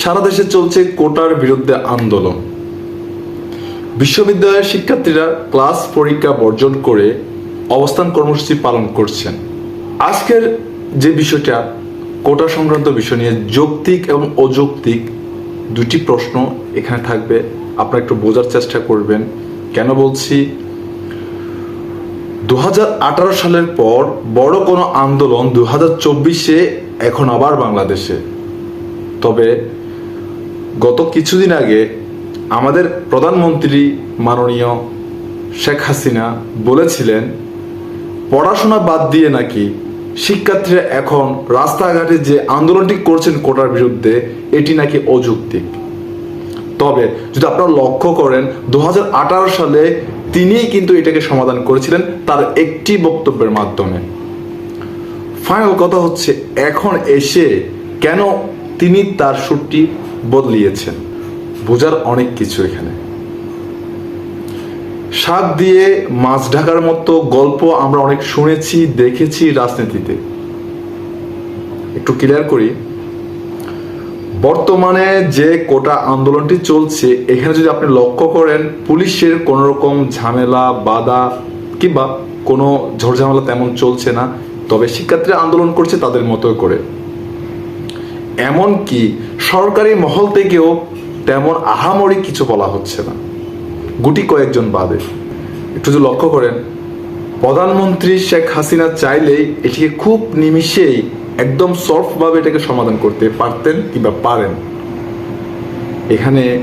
সারা দেশে চলছে কোটার বিরুদ্ধে আন্দোলন। বিশ্ববিদ্যালয়ের শিক্ষার্থীরা ক্লাস পরীক্ষা বর্জন করে অবস্থান কর্মসূচি পালন করছেন। আজকের যে বিষয়টা, কোটা সংক্রান্ত বিষয় নিয়ে যৌক্তিক এবং অযৌক্তিক দুটি প্রশ্ন এখানে থাকবে। আপনারা একটু বোঝার চেষ্টা করবেন। কেন বলছি? দু হাজার আঠারো সালের পর বড় কোনো আন্দোলন দু হাজার চব্বিশে, এখন আবার বাংলাদেশে। তবে গত কিছুদিন আগে আমাদের প্রধানমন্ত্রী মাননীয় শেখ হাসিনা বলেছিলেন, পড়াশোনা বাদ দিয়ে নাকি শিক্ষার্থীরা এখন রাস্তাঘাটে যে আন্দোলনটি করছেন কোটার বিরুদ্ধে, এটি নাকি অযৌক্তিক? তবে যদি আপনারা লক্ষ্য করেন দু হাজার আঠারো সালে তিনিই কিন্তু এটাকে সমাধান করেছিলেন তার একটি বক্তব্যের মাধ্যমে। ফাইনাল কথা হচ্ছে, এখন এসে কেন তিনি তার সুরটি বদলিয়েছেন। বোঝার অনেক কিছু এখানে। শাক দিয়ে মাছ ঢাকার মতো গল্প আমরা অনেক শুনেছি, দেখেছি রাজনীতিতে। একটু ক্লিয়ার করি। বর্তমানে যে কোটা আন্দোলনটি চলছে, এখানে যদি আপনি লক্ষ্য করেন, পুলিশের কোনো রকম ঝামেলা, বাধা কিংবা কোনো ঝড়ঝামেলা তেমন চলছে না। তবে শিক্ষার্থীরা আন্দোলন করছে তাদের মতো করে। এমনকি সরকারি মহল থেকেও তেমন আহামরি কিছু বলা হচ্ছে না। গুটি কয়েকজন বাদে। একটু যদি লক্ষ্য করেন, প্রধানমন্ত্রী শেখ হাসিনা চাইলেই এটিকে খুব নিমিষেই একদম সফটভাবে এটাকে সমাধান করতে পারতেন কিংবা পারেন। এখানে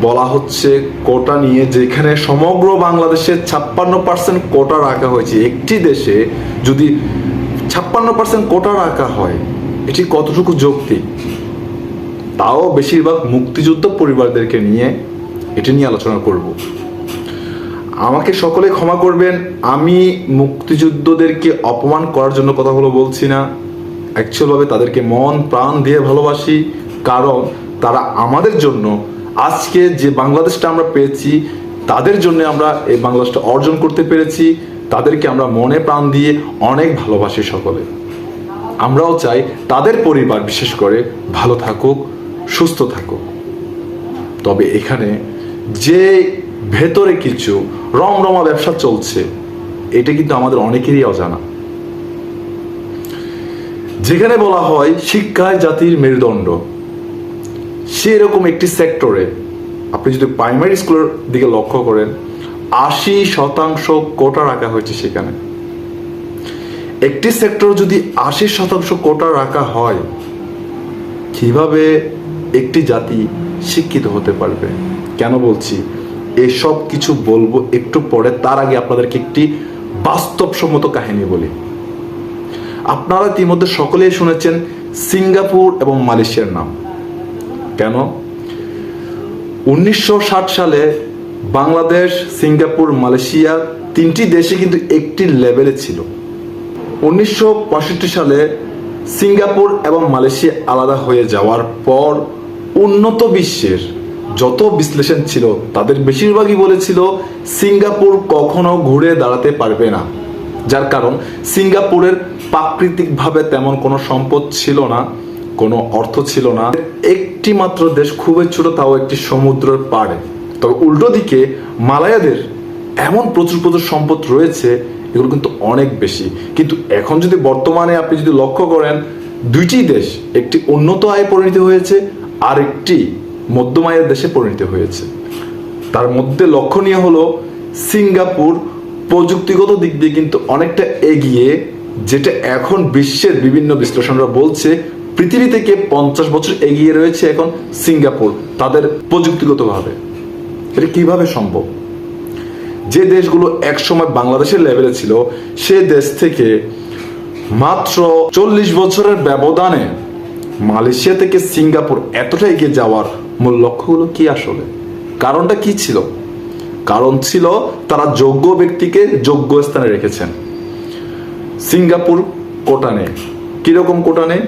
বলা হচ্ছে, কোটা নিয়ে যেখানে সমগ্র বাংলাদেশে ছাপ্পান্ন পার্সেন্ট কোটা রাখা হয়েছে, একটি দেশে যদি ছাপ্পান্ন পার্সেন্ট কোটা রাখা হয় এটি কতটুকু যৌক্তিক তাও বেশিরভাগ মুক্তিযুদ্ধ পরিবারদেরকে নিয়ে এটি নিয়ে আলোচনা করব। আমাকে সকলে ক্ষমা করবেন, আমি মুক্তিযুদ্ধদেরকে অপমান করার জন্য কথাগুলো বলছি না। অ্যাকচুয়ালভাবে তাদেরকে মন, প্রাণ দিয়ে ভালোবাসি, কারণ তারা আমাদের জন্য, আজকে যে বাংলাদেশটা আমরা পেয়েছি, তাদের জন্য আমরা এই বাংলাদেশটা অর্জন করতে পেরেছি, তাদেরকে আমরা মনে, প্রাণ দিয়ে অনেক ভালোবাসি সকলে। আমরাও চাই তাদের পরিবার বিশেষ করে ভালো থাকুক, সুস্থ থাকুক। তবে এখানে যে ভেতরে কিছু রমরমা ব্যবসা চলছে, এটা কিন্তু আমাদের অনেকেরই অজানা। যেখানে বলা হয় শিক্ষায় জাতির মেরুদণ্ড, সেরকম একটি সেক্টরে আপনি যদি প্রাইমারি স্কুলের দিকে লক্ষ্য করেন, আশি শতাংশ কোটা রাখা হয়েছে সেখানে। একটি সেক্টর যদি আশি শতাংশ কোটা রাখা হয়, কীভাবে একটি জাতি শিক্ষিত হতে পারবে? কেন বলছি? এসব কিছু বলব একটু পরে, তার আগে আপনাদেরকে একটি বাস্তবসম্মত কাহিনী বলি। আপনারা ইতিমধ্যে সকলেই শুনেছেন সিঙ্গাপুর এবং মালয়েশিয়ার নাম। কেন? উনিশশো ষাট সালে বাংলাদেশ, সিঙ্গাপুর, মালয়েশিয়া তিনটি দেশে কিন্তু একটি লেভেলে ছিল। উনিশশো পঁয়ষট্টি সালে সিঙ্গাপুর এবং মালয়েশিয়া আলাদা হয়ে যাওয়ার পর উন্নত বিশ্বের যত বিশ্লেষণ ছিল, তাদের বেশিরভাগই বলেছিল সিঙ্গাপুর কখনো ঘুরে দাঁড়াতে পারবে না। যার কারণ, সিঙ্গাপুরের প্রাকৃতিকভাবে তেমন কোনো সম্পদ ছিল না, কোনো অর্থ ছিল না। একটি মাত্র দেশ খুবই ছোট, তাও একটি সমুদ্রের পাড়ে। তবে উল্টো দিকে মালায়াদের এমন প্রচুর প্রচুর সম্পদ রয়েছে এগুলো কিন্তু অনেক বেশি। কিন্তু এখন যদি বর্তমানে আপনি যদি লক্ষ্য করেন, দুইটি দেশ, একটি উন্নত আয়ে পরিণত হয়েছে আর একটি মধ্যম আয়ের দেশে পরিণত হয়েছে। তার মধ্যে লক্ষণীয় হলো সিঙ্গাপুর প্রযুক্তিগত দিক দিয়ে কিন্তু অনেকটা এগিয়ে, যেটা এখন বিশ্বের বিভিন্ন বিশ্লেষণরা বলছে, পৃথিবী থেকে পঞ্চাশ বছর এগিয়ে রয়েছে এখন সিঙ্গাপুর তাদের প্রযুক্তিগতভাবে। এটা কীভাবে সম্ভব? যে দেশগুলো একসময় বাংলাদেশের লেভেলে ছিল, সে দেশ থেকে মাত্র চল্লিশ বছরের ব্যবধানে মালয়েশিয়া থেকে সিঙ্গাপুর এতটা এগিয়ে যাওয়ার মূল লক্ষ্যগুলো কি আসলে? কারণটা কি ছিল? কারণ ছিল তারা যোগ্য ব্যক্তিকে যোগ্য স্থানে রেখেছেন। সিঙ্গাপুর কোটা নেই। কীরকম কোটা নেই?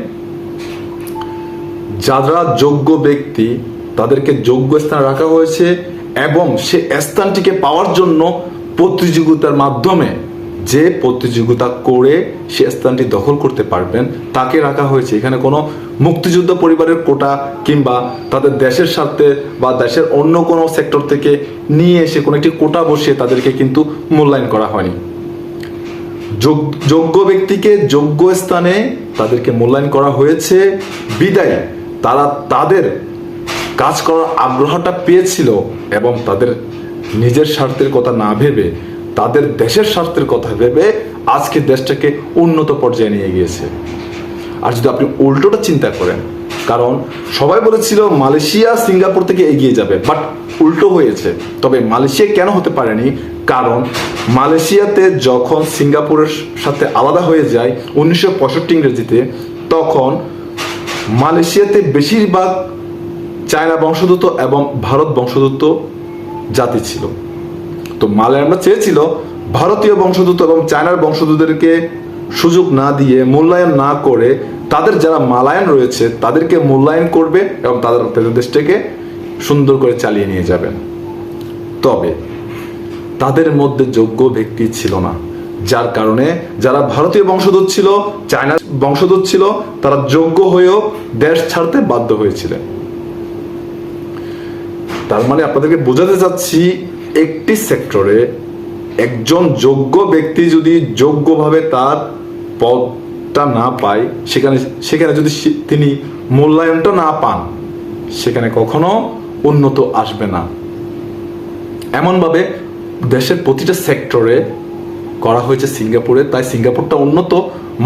যারা যোগ্য ব্যক্তি, তাদেরকে যোগ্য স্থানে রাখা হয়েছে এবং সে স্থানটিকে পাওয়ার জন্য প্রতিযোগিতার মাধ্যমে যে প্রতিযোগিতা করে সে স্থানটি দখল করতে পারবেন, তাকে রাখা হয়েছে। এখানে কোনো মুক্তিযুদ্ধ পরিবারের কোটা কিংবা তাদের দেশের স্বার্থে বা দেশের অন্য কোনো সেক্টর থেকে নিয়ে এসে কোনো একটি কোটা বসিয়ে তাদেরকে কিন্তু মূল্যায়ন করা হয়নি। যোগ- যোগ্য ব্যক্তিকে যোগ্য স্থানে তাদেরকে মূল্যায়ন করা হয়েছে। বিদায়, তারা তাদের কাজ করার আগ্রহটা পেয়েছিল এবং তাদের নিজের স্বার্থের কথা না ভেবে, তাদের দেশের স্বার্থের কথা ভেবে আজকে দেশটাকে উন্নত পর্যায়ে নিয়ে গিয়েছে। আর যদি আপনি উল্টোটা চিন্তা করেন, কারণ সবাই বলেছিল মালয়েশিয়া সিঙ্গাপুর থেকে এগিয়ে যাবে, বাট উল্টো হয়েছে। তবে মালয়েশিয়া কেন হতে পারেনি? কারণ মালয়েশিয়াতে যখন সিঙ্গাপুরের সাথে আলাদা হয়ে যায় উনিশশো পঁয়ষট্টি ইংরেজিতে, তখন মালয়েশিয়াতে বেশিরভাগ চায়না বংশোদ্ভূত এবং ভারত বংশোদ্ভূত জাতি ছিল। তো মালয়ামরা চেয়েছিল ভারতীয় বংশোদ্ভূত এবং চায়নার বংশোদ্ভূতদেরকে সুযোগ না দিয়ে, মূল্যায়ন না করে তাদের যারা মালায়ান রয়েছে তাদেরকে মূল্যায়ন করবে এবং তাদের তাদের দেশটাকে সুন্দর করে চালিয়ে নিয়ে যাবেন। তবে তাদের মধ্যে যোগ্য ব্যক্তি ছিল না, যার কারণে যারা ভারতীয় বংশোদ্ভূত ছিল, চায়না বংশোদ্ভূত ছিল, তারা যোগ্য হয়েও দেশ ছাড়তে বাধ্য হয়েছিলেন। তার মানে আপনাদেরকে বোঝাতে চাচ্ছি, একটি সেক্টরে একজন যোগ্য ব্যক্তি যদি যোগ্যভাবে তার পদটা না পায়, সেখানে সেখানে যদি তিনি মূল্যায়নটা না পান, সেখানে কখনো উন্নত আসবে না। এমনভাবে দেশের প্রতিটা সেক্টরে করা হয়েছে সিঙ্গাপুরে, তাই সিঙ্গাপুরটা উন্নত।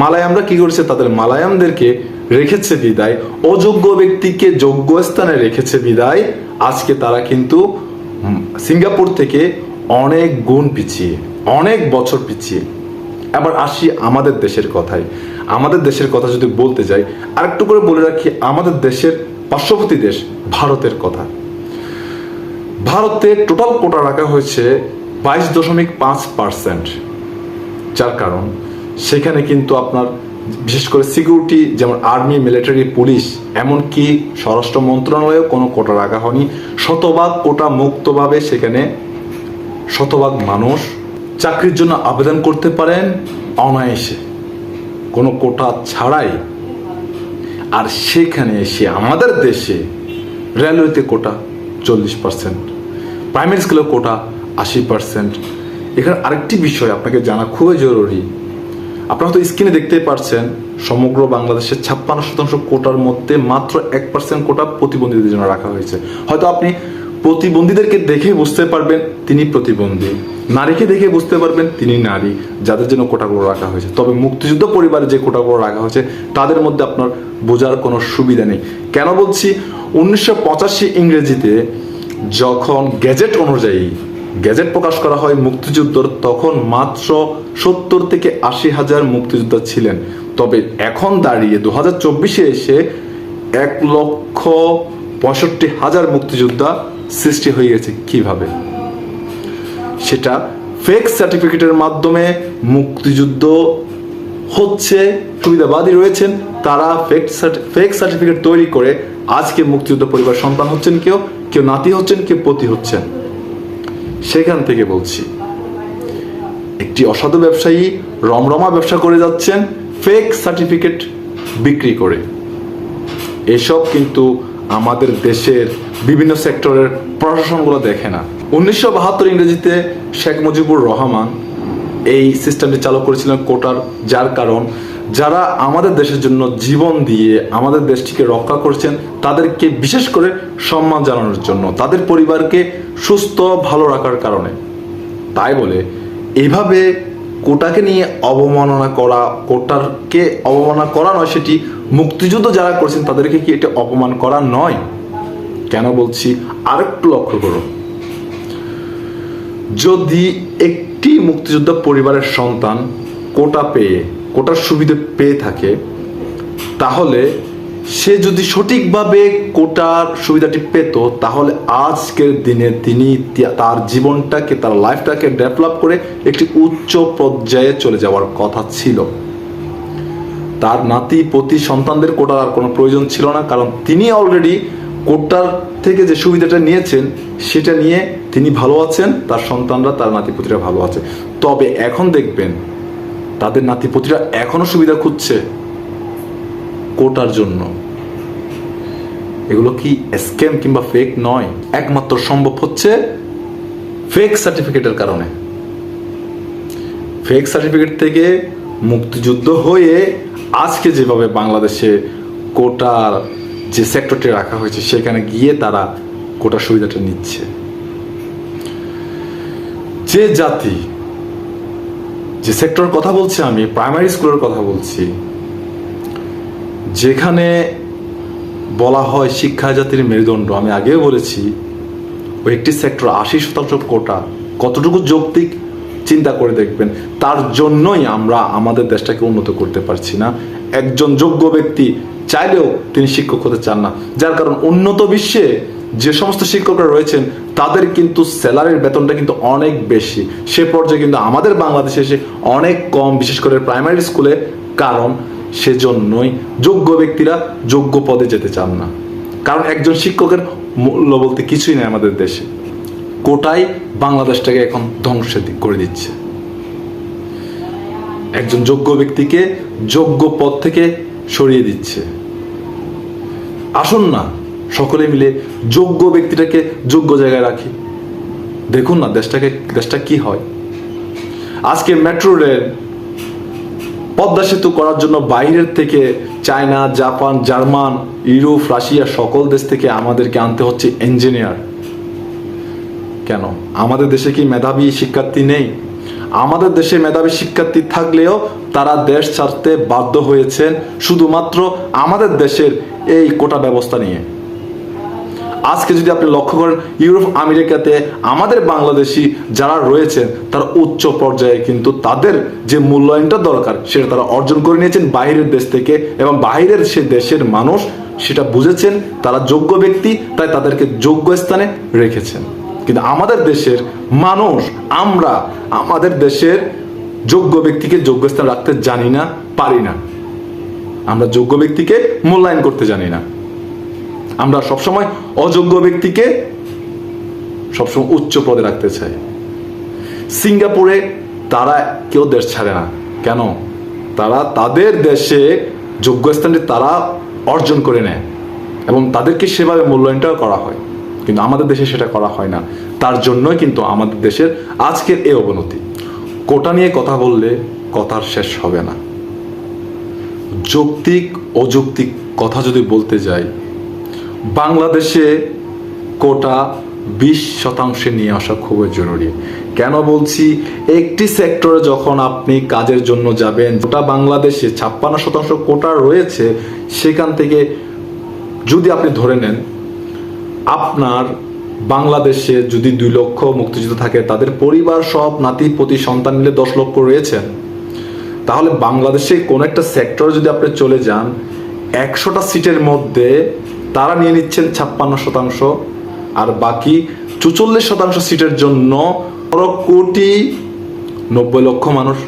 মালায়ামরা কি করেছে? তাদের মালায়ামদেরকে রেখেছে বিদায়। অযোগ্য ব্যক্তিকে যোগ্য স্থানে রেখেছে বিদায়। আজকে তারা কিন্তু সিঙ্গাপুর থেকে অনেক গুণ পিছিয়ে, অনেক বছর পিছিয়ে। আবার আসি আমাদের দেশের কথায়। আমাদের দেশের কথা যদি বলতে যাই, আরেকটু করে বলে রাখি, আমাদের দেশের পার্শ্ববর্তী দেশ ভারতের কথা। ভারতে টোটাল কোটা রাখা হয়েছে বাইশ দশমিক পাঁচ পার্সেন্ট যার কারণ, সেখানে কিন্তু আপনার বিশেষ করে সিকিউরিটি, যেমন আর্মি, মিলিটারি, পুলিশ, এমনকি স্বরাষ্ট্র মন্ত্রণালয়েও কোনো কোটা রাখা হয়নি। শতভাগ কোটা মুক্তভাবে সেখানে শতভাগ মানুষ চাকরির জন্য আবেদন করতে পারেন অনায়াসে। কোনো কোটা ছাড়াই। আর সেখানে এসে আমাদের দেশে রেলওয়েতে কোটা চল্লিশ পার্সেন্ট, প্রাইমারি স্কুলের কোটা আশি পার্সেন্ট। এখানে আরেকটি বিষয় আপনাকে জানা খুবই জরুরি। আপনারা হয়তো স্ক্রিনে দেখতেই পারছেন, সমগ্র বাংলাদেশের ছাপ্পান্ন শতাংশ কোটার মধ্যে মাত্র এক পার্সেন্ট কোটা প্রতিবন্ধীদের জন্য রাখা হয়েছে। হয়তো আপনি প্রতিবন্ধীদেরকে দেখে বুঝতে পারবেন তিনি প্রতিবন্ধী। নারীকে দেখে বুঝতে পারবেন তিনি নারী, যাদের জন্য কোটাগুলো রাখা হয়েছে। তবে মুক্তিযুদ্ধ পরিবারে যে কোটাগুলো রাখা হয়েছে, তাদের মধ্যে আপনার বোঝার কোনো সুবিধা নেই। কেন বলছি, উনিশশো পঁচাশি ইংরেজিতে যখন গ্যাজেট অনুযায়ী গ্যাজেট প্রকাশ করা হয় মুক্তিযুদ্ধর, তখন মাত্র সত্তর থেকে আশি হাজার মুক্তিযোদ্ধা ছিলেন। তবে এখন দাঁড়িয়ে দু হাজার চব্বিশে এসে এক লক্ষ পঁয়ষট্টি হাজার মুক্তিযোদ্ধা সৃষ্টি হয়ে গেছে। কীভাবে? সেটা ফেক সার্টিফিকেটের মাধ্যমে মুক্তিযুদ্ধ হচ্ছে, সুবিধাবাদী রয়েছেন। তারা ফেক ফেক সার্টিফিকেট তৈরি করে আজকে মুক্তিযুদ্ধ পরিবার সন্তান হচ্ছেন কেউ কেউ নাতি হচ্ছেন, কেউ পতি হচ্ছেন। সেখান থেকে বলছি, একটি অসাধু ব্যবসায়ী রমরমা ব্যবসা করে যাচ্ছেন ফেক সার্টিফিকেট বিক্রি করে। এসব কিন্তু আমাদের দেশের বিভিন্ন সেক্টরের প্রশাসনগুলো দেখে না। উনিশশো বাহাত্তর ইংরেজিতে শেখ মুজিবুর রহমান এই সিস্টেমটি চালু করেছিলেন কোটার, যার কারণ যারা আমাদের দেশের জন্য জীবন দিয়ে আমাদের দেশটিকে রক্ষা করছেন, তাদেরকে বিশেষ করে সম্মান জানানোর জন্য, তাদের পরিবারকে সুস্থ, ভালো রাখার কারণে। তাই বলে এইভাবে কোটাকে নিয়ে অবমাননা করা কোটাকে অবমাননা করা নয়, সেটি মুক্তিযুদ্ধ যারা করছেন, তাদেরকে কি এটা অপমান করা নয়? কেন বলছি? আরেকটু লক্ষ্য করুন যদি একটি মুক্তিযোদ্ধা পরিবারের সন্তান কোটা পেয়ে, কোটার সুবিধা পেয়ে থাকে, তাহলে সে যদি সঠিকভাবে কোটার সুবিধাটি পেত, তাহলে আজকের দিনে তিনি তার জীবনটাকে, তার লাইফটাকে ডেভেলপ করে একটি উচ্চ পর্যায়ে চলে যাওয়ার কথা ছিল। তার নাতি প্রতি সন্তানদের কোটার আর কোনো প্রয়োজন ছিল না, কারণ তিনি অলরেডি কোটার থেকে যে সুবিধাটা নিয়েছেন, সেটা নিয়ে তিনি ভালো আছেন, তার সন্তানরা, তার নাতিপুতিরা ভালো আছে। তবে এখন দেখবেন, তাদের নাতিপতিরা এখনও সুবিধা খুঁজছে। কোটার জন্য। এগুলো কি স্ক্যাম কিংবা ফেক নয়? একমাত্র সম্ভব হচ্ছে ফেক সার্টিফিকেটের কারণে। ফেক সার্টিফিকেট থেকে মুক্তিযুদ্ধ হয়ে আজকে যেভাবে বাংলাদেশে কোটার যে সেক্টরটি রাখা হয়েছে, সেখানে গিয়ে তারা কোটার সুবিধাটা নিচ্ছে। যে জাতি, যে সেক্টর কথা বলছি আমি প্রাইমারি স্কুলের কথা বলছি যেখানে বলা হয় শিক্ষা জাতির মেরুদণ্ড, আমি আগেও বলেছি, ওই একটি সেক্টর আশি শতাংশ কোটা কতটুকু যৌক্তিক চিন্তা করে দেখবেন, তার জন্যই আমরা আমাদের দেশটাকে উন্নত করতে পারছি না। একজন যোগ্য ব্যক্তি চাইলেও তিনি শিক্ষক হতে চান না। যার কারণ উন্নত বিশ্বে যে সমস্ত শিক্ষকরা রয়েছেন, তাদের কিন্তু স্যালারির বেতনটা কিন্তু অনেক বেশি। সে পর্যায়ে কিন্তু আমাদের বাংলাদেশে এসে অনেক কম, বিশেষ করে প্রাইমারি স্কুলে। কারণ সেজন্যই যোগ্য ব্যক্তিরা যোগ্য পদে যেতে চান না। কারণ একজন শিক্ষকের মূল্য বলতে কিছুই নেই আমাদের দেশে। কোটাই বাংলাদেশটাকে এখন ধ্বংসের দিক করে দিচ্ছে। একজন যোগ্য ব্যক্তিকে যোগ্য পদ থেকে সরিয়ে দিচ্ছে। আসুন না সকলে মিলে যোগ্য ব্যক্তিটাকে যোগ্য জায়গায় রাখি। দেখুন না দেশটাকে, দেশটা কি হয়। আজকে মেট্রো রেল পদ্মা সেতু করার জন্য বাইরের থেকে China, Japan, German, Europe, Russia সকল দেশ থেকে আমাদেরকে আনতে হচ্ছে ইঞ্জিনিয়ার কেন? আমাদের দেশে কি মেধাবী শিক্ষার্থী নেই? আমাদের দেশে মেধাবী শিক্ষার্থী থাকলেও তারা দেশ ছাড়তে বাধ্য হয়েছেন শুধুমাত্র আমাদের দেশের এই কোটা ব্যবস্থা নিয়ে। আজকে যদি আপনি লক্ষ্য করেন, ইউরোপ আমেরিকাতে আমাদের বাংলাদেশি যারা রয়েছেন, তারা উচ্চ পর্যায়ে কিন্তু তাদের যে মূল্যায়নটা দরকার, সেটা তারা অর্জন করে নিয়েছেন বাইরের দেশ থেকে এবং বাইরের সে দেশের মানুষ সেটা বুঝেছেন, তারা যোগ্য ব্যক্তি, তাই তাদেরকে যোগ্য স্থানে রেখেছেন। কিন্তু আমাদের দেশের মানুষ, আমরা আমাদের দেশের যোগ্য ব্যক্তিকে যোগ্য স্থানে রাখতে জানি না, পারি না। আমরা যোগ্য ব্যক্তিকে মূল্যায়ন করতে জানি না। আমরা সবসময় অযোগ্য ব্যক্তিকে সবসময় উচ্চ পদে রাখতে চাই। সিঙ্গাপুরে তারা কেউ দেশ ছাড়ে না। কেন? তারা তাদের দেশে যোগ্য স্থানটি তারা অর্জন করে নেয় এবং তাদেরকে সেভাবে মূল্যায়নটাও করা হয়। কিন্তু আমাদের দেশে সেটা করা হয় না। তার জন্যই কিন্তু আমাদের দেশের আজকের এই অবনতি। কোটা নিয়ে কথা বললে কথার শেষ হবে না। যৌক্তিক, অযৌক্তিক কথা যদি বলতে যাই বাংলাদেশে কোটা বিশ শতাংশে নিয়ে আসা খুবই জরুরি। কেন বলছি? একটি সেক্টরে যখন আপনি কাজের জন্য যাবেন গোটা বাংলাদেশে ছাপ্পান্ন শতাংশ কোটা রয়েছে, সেখান থেকে যদি আপনি ধরে নেন, আপনার বাংলাদেশে যদি দুই লক্ষ মুক্তিযুদ্ধ থাকে, তাদের পরিবার সব নাতি প্রতি সন্তান মিলে দশ লক্ষ রয়েছেন। তাহলে বাংলাদেশে কোন একটা সেক্টরে যদি আপনি চলে যান, একশোটা সিটের মধ্যে তারা নিয়ে নিচ্ছেন ছাপ্পান্ন শতাংশ, আর বাকি চুচল্লিশ শতাংশ সিটের জন্য কোটি নব্বই লক্ষ মানুষ